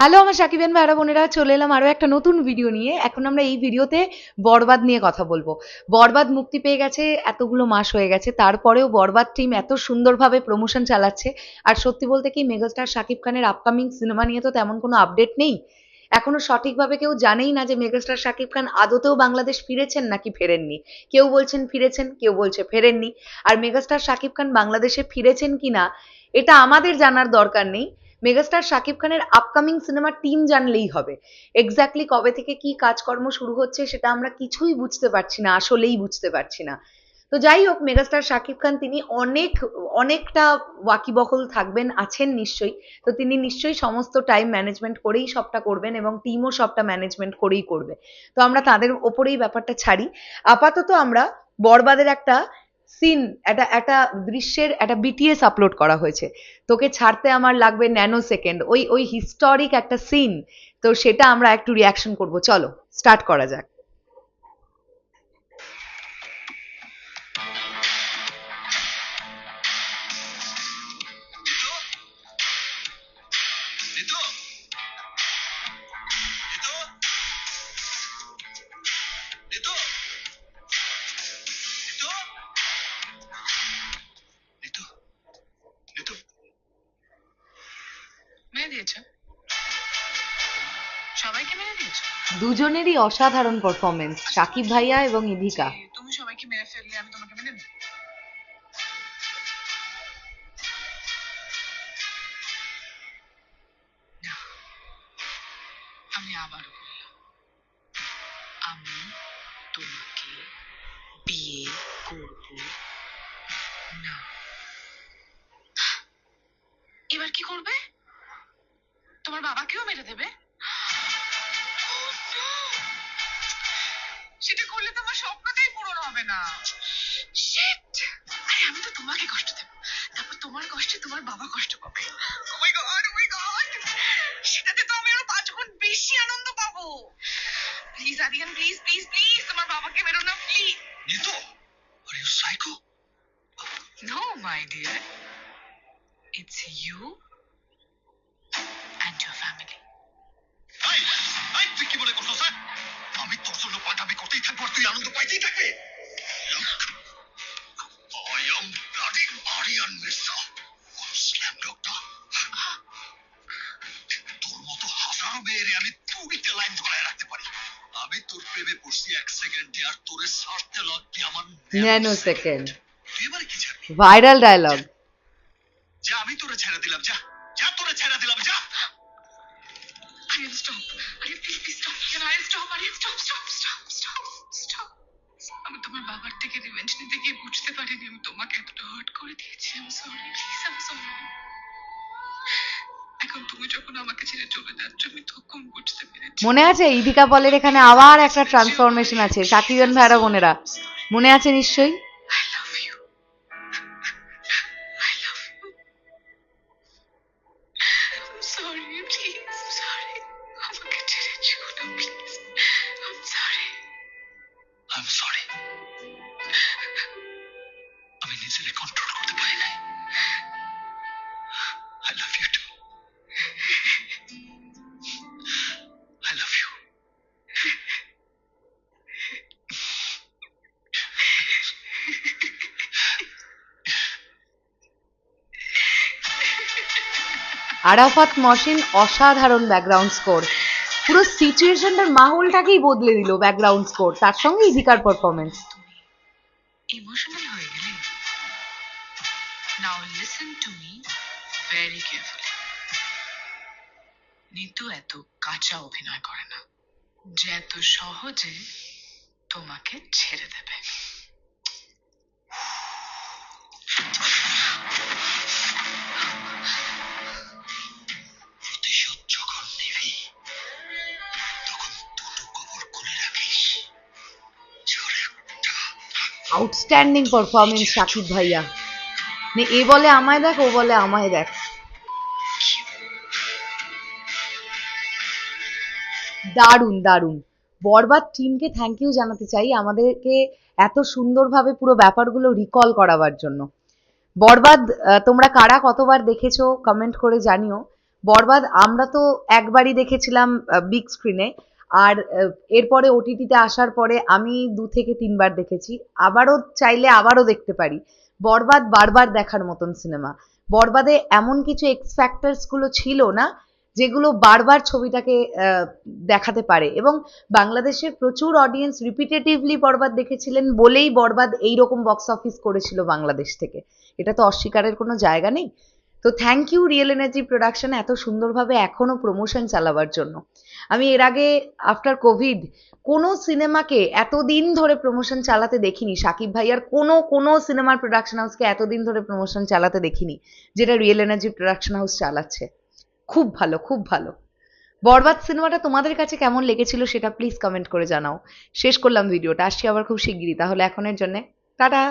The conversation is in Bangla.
হ্যালো আমার সাকিবেন ভাইরা বোনেরা, চলে এলাম আরও একটা নতুন ভিডিও নিয়ে। এখন আমরা এই ভিডিওতে বরবাদ নিয়ে কথা বলব। বরবাদ মুক্তি পেয়ে গেছে, এতগুলো মাস হয়ে গেছে, তারপরেও বরবাদ টিম এত সুন্দরভাবে প্রমোশন চালাচ্ছে। আর সত্যি বলতে কি, মেগাস্টার শাকিব খানের আপকামিং সিনেমা নিয়ে তো তেমন কোনো আপডেট নেই। এখনও সঠিকভাবে কেউ জানেই না যে মেগাস্টার শাকিব খান আদতেও বাংলাদেশ ফিরেছেন নাকি ফেরেননি। কেউ বলছেন ফিরেছেন, কেউ বলছে ফেরেননি। আর মেগাস্টার শাকিব খান বাংলাদেশে ফিরেছেন কিনা, এটা আমাদের জানার দরকার নেই। মেগাস্টার শাকিব খানের আপকামিং সিনেমার টিম জানলেই হবে। এক্স্যাক্টলি কবে থেকে কি কাজকর্ম শুরু হচ্ছে সেটা আমরা কিছুই বুঝতে পারছি না, আসলেই বুঝতে পারছি না। তো যাই হোক, মেগাস্টার শাকিব খান তিনি অনেক, অনেকটা ওয়াকিবহল থাকবেন, আছেন নিশ্চয়ই। তো তিনি নিশ্চয়ই সমস্ত টাইম ম্যানেজমেন্ট করেই সবটা করবেন এবং টিমও সবটা ম্যানেজমেন্ট করেই করবে। তো আমরা তাদের ওপরেই ব্যাপারটা ছাড়ি। আপাতত আমরা বরবাদের একটা সিন একটা একটা দৃশ্যের, একটা বিটিএস আপলোড করা হয়েছে। তোকে ছাড়তে আমার লাগবে ন্যানো সেকেন্ড ওই ওই হিস্টোরিক একটা সিন তো সেটা আমরা একটু রিয়াকশন করব। চলো স্টার্ট করা যাক। মেরে দিয়েছ সবাইকে মেরে দিয়েছ দুজনেরই অসাধারণ পারফরমেন্স সাকিব ভাইয়া এবং ইধিকা। তুমি সবাইকে মেরে ফেললে আমি তোমাকে মেরে দেব আমি আবারও বললাম আমি তোমাকে বিয়ে করব না। এবার কি করবে? তোমার বাবাকেও মেরে দেবে? সেটা করলে তো আমার স্বপ্নটাই পূরণ হবে না। শিট আরে আমি তো তোমাকে কষ্ট দেব। তারপর তোমার কষ্টে তোমার বাবা কষ্ট পাবে। ও মাই গড ও মাই গড সেটাতে তো আমি আরও পাঁচ গুণ বেশি আনন্দ পাবো। Please Aryan please please please তোমার বাবাকে মেরো না please Nitu are you psycho no my dear it's you আমি তোর পাঠাবি? করতেই থাকব আর তুই আনন্দ পাইতেই থাকবি? I am bloody Aryan Mirza. Slam doctor. তোর মতো হাজারো মেয়েরে আমি তুড়িতে লাইন ধরায় রাখতে পারি। আমি তোর প্রেমে পড়ছি এক সেকেন্ডে আর তোরে সারতে লাগবে আমার ন্যানো সেকেন্ড এবারে কি ছাড়বি? ভাইরাল ডায়লগ যা আমি তোরে ছেড়ে দিলাম যা। যা তোরে ছেড়ে দিলাম যা। Stop. Please, please stop. Stop? Stop, stop, stop, stop, stop. আমি তোমার বাবার থেকে রিভেঞ্জ নিতে গিয়ে বুঝতে পারিনি আমি তোমাকে এতটা হার্ট করে দিয়েছি আমি সরি প্লিজ আমি সরি এখন তুমি যখন আমাকে ছেড়ে চলে যাচ্ছ আমি তখন বুঝতে পেরেছি মনে আছে ইদিকা পলের এখানে আবার একটা ট্রান্সফরমেশন আছে সাকিবেন ভাইরা বোনেরা মনে আছে নিশ্চয়ই sorry, please. I'm sorry. আমাকে ছেড়ে যেও না, please. I'm sorry. I am আমি নিজেকে কন্ট্রোল করতে পারি নাই I love you too I love you Arafat Mohsin অসাধারণ ব্যাকগ্রাউন্ড স্কোর পুরো সিচুয়েশনটার মাহলটাকেই বদলে দিল ব্যাকগ্রাউন্ড স্কোর তার সঙ্গে ইদিকার পারফরমেন্স ইমোশনাল হয়ে গেলে? Now listen to me very carefully Nitu এত কাঁচা অভিনয় করে না, যে এত সহজে তোমাকে ছেড়ে দেবে। আউটস্ট্যান্ডিং পারফরমেন্স সাকিব ভাইয়া এ বলে আমায় দেখ ও বলে আমায় দেখ দারুণ দারুণ বরবাদ টিমকে থ্যাংক ইউ জানাতে চাই আমাদেরকে এত সুন্দরভাবে পুরো ব্যাপারগুলো রিকল করাবার জন্য। বরবাদ তোমরা কারা কতবার দেখেছ কমেন্ট করে জানিও। বরবাদ, আমরা তো একবারই দেখেছিলাম বিগ স্ক্রিনে আর এরপরে ওটিটিতে আসার পরে আমি দু থেকে তিনবার দেখেছি। আবারও চাইলে আবারও দেখতে পারি। বরবাদ বারবার দেখার মতন সিনেমা বরবাদে এমন কিছু এক্স ফ্যাক্টরসগুলো ছিল না, যেগুলো বারবার ছবিটাকে দেখাতে পারে। এবং বাংলাদেশের প্রচুর অডিয়েন্স রিপিটেটিভলি বরবাদ দেখেছিলেন বলেই বরবাদ এইরকম বক্স অফিস করেছিল বাংলাদেশ থেকে। এটা তো অস্বীকারের কোনো জায়গা নেই। তো thank you real energy production এত সুন্দরভাবে এখনও প্রমোশন চালাবার জন্য। আমি এর আগে আফটার কোভিড কোনো সিনেমাকে এতদিন ধরে প্রমোশন চালাতে দেখিনি। সাকিব ভাইয়ার কোনো কোনো সিনেমার প্রোডাকশন হাউসকে এতদিন ধরে প্রমোশন চালাতে দেখিনি, যেটা রিয়েল এনার্জি প্রোডাকশন হাউস চালাচ্ছে। খুব ভালো খুব ভালো। বরবাদ সিনেমাটা তোমাদের কাছে কেমন লেগেছিল সেটা প্লিজ কমেন্ট করে জানাও। শেষ করলাম ভিডিওটা আসছি আবার খুব শিগগিরই, তাহলে এখনের জন্য। টাটা!